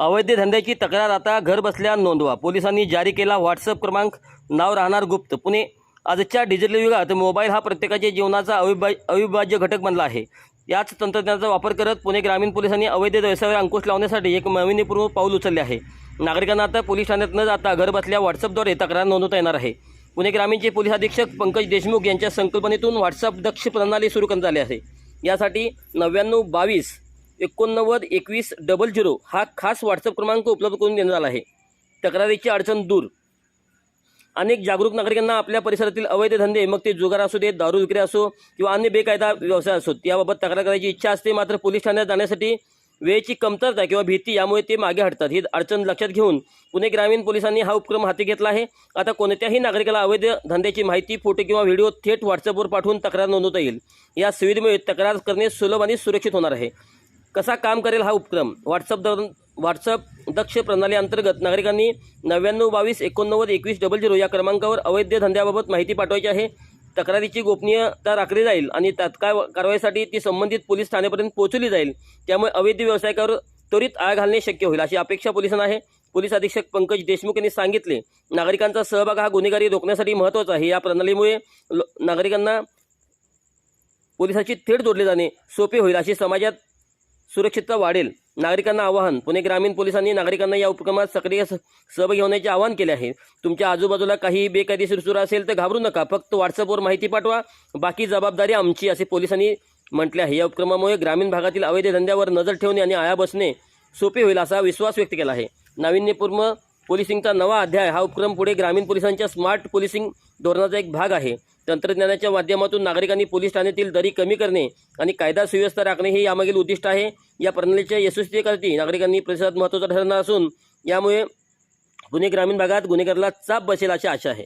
अवैध धंद्याची तक्रार आता घर बसल्या नोंदवा. पोलिसांनी जारी केला व्हॉट्सअप क्रमांक. नाव राहणार गुप्त. पुणे. आजच्या डिजिटल युगात मोबाईल हा प्रत्येकाच्या जीवनाचा अविभा अविभाज्य घटक बनला आहे. याच तंत्रज्ञानाचा वापर करत पुणे ग्रामीण पोलिसांनी अवैध व्यवसायावर अंकुश लावण्यासाठी एक नाविन्यपूर्ण पाऊल उचलले आहे. नागरिकांना आता पोलीस ठाण्यात न जाता घर बसल्या व्हॉट्सअपद्वारे तक्रार नोंदवता येणार आहे. पुणे ग्रामीणचे पोलीस अधीक्षक पंकज देशमुख यांच्या संकल्पनेतून व्हॉट्सअप दक्ष प्रणाली सुरू करण्यात आली आहे. यासाठी नव्याण्णव बावीस एकोणनव्वद एकवीस डबल झिरो हा खास व्हॉट्सअप क्रमांक उपलब्ध करून देण्यात आला आहे. तक्रारीची अडचण दूर. अनेक जागरूक नागरिकांना आपल्या परिसरातील अवैध धंदे मग ते जुगार असू देत दारू विक्री असो किंवा अन्य बेकायदा व्यवसाय असो याबाबत तक्रार करायची इच्छा असते मात्र पोलीस ठाण्यात जाण्यासाठी वेळेची कमतरता किंवा भीती यामुळे ते मागे हटतात. ही अडचण लक्षात घेऊन पुणे ग्रामीण पोलिसांनी हा उपक्रम हाती घेतला आहे. आता कोणत्याही नागरिकाला अवैध धंद्याची माहिती फोटो किंवा व्हिडिओ थेट व्हॉट्सअपवर पाठवून तक्रार नोंदवता येईल. या सुविधेमुळे तक्रार करणे सुलभ आणि सुरक्षित होणार आहे. कसा काम करेल हा उपक्रम? व्हॉट्सअप दर व्हॉट्सअप दक्ष प्रणाली अंतर्गत नागरिकांनी नव्याण्णव बावीस एकोणनव्वद एकवीस डबल झिरो या क्रमांकावर अवैध धंद्याबाबत माहिती पाठवायची आहे. तक्रारीची गोपनीयता राखली जाईल आणि तात्काळ कारवाईसाठी ती संबंधित पोलीस ठाण्यापर्यंत पोहोचवली जाईल. त्यामुळे अवैध व्यावसायिकावर त्वरित आळ घालणे शक्य होईल अशी अपेक्षा पोलिसांना आहे. पोलीस अधीक्षक पंकज देशमुख यांनी सांगितले नागरिकांचा सहभाग हा गुन्हेगारी रोखण्यासाठी महत्त्वाचा आहे. या प्रणालीमुळे नागरिकांना पोलिसाची थेट जोडले जाणे सोपे होईल अशी समाजात सुरक्षितता वाढेल. नागरिकांना आवाहन पुणे ग्रामीण पोलिसांनी नागरिकांना या उपक्रमात सक्रिय स- सहभागी होण्याचे आवाहन केले आहे. तुमच्या आजूबाजूला काही बेकायदेशीर सुरू असेल तर घाबरू नका. फक्त व्हॉट्सअपवर माहिती पाठवा. बाकी जबाबदारी आमची असे पोलिसांनी म्हटले आहे. या उपक्रमामुळे ग्रामीण भागातील अवैध धंद्यावर नजर ठेवणे आणि आया बसणे सोपे होईल असा विश्वास व्यक्त केला आहे. नाविन्यपूर्ण पोलिसिंगचा नवा अध्याय हा उपक्रम पुढे ग्रामीण पोलिसांच्या स्मार्ट पोलिसिंग धोरणाचा एक भाग आहे. तंत्रज्ञानाच्या माध्यमातून नागरिकांनी पोलीस ठाण्यातील दरी कमी करणे आणि कायदा सुव्यवस्था राखणे हे यामागील उद्दिष्ट आहे. या प्रणालीच्या यशस्वीकरती नागरिकांनी प्रतिसाद महत्त्वाचा ठरणार असून यामुळे पुणे ग्रामीण भागात गुन्हेगाराला चाप बसेल अशी आशा आहे.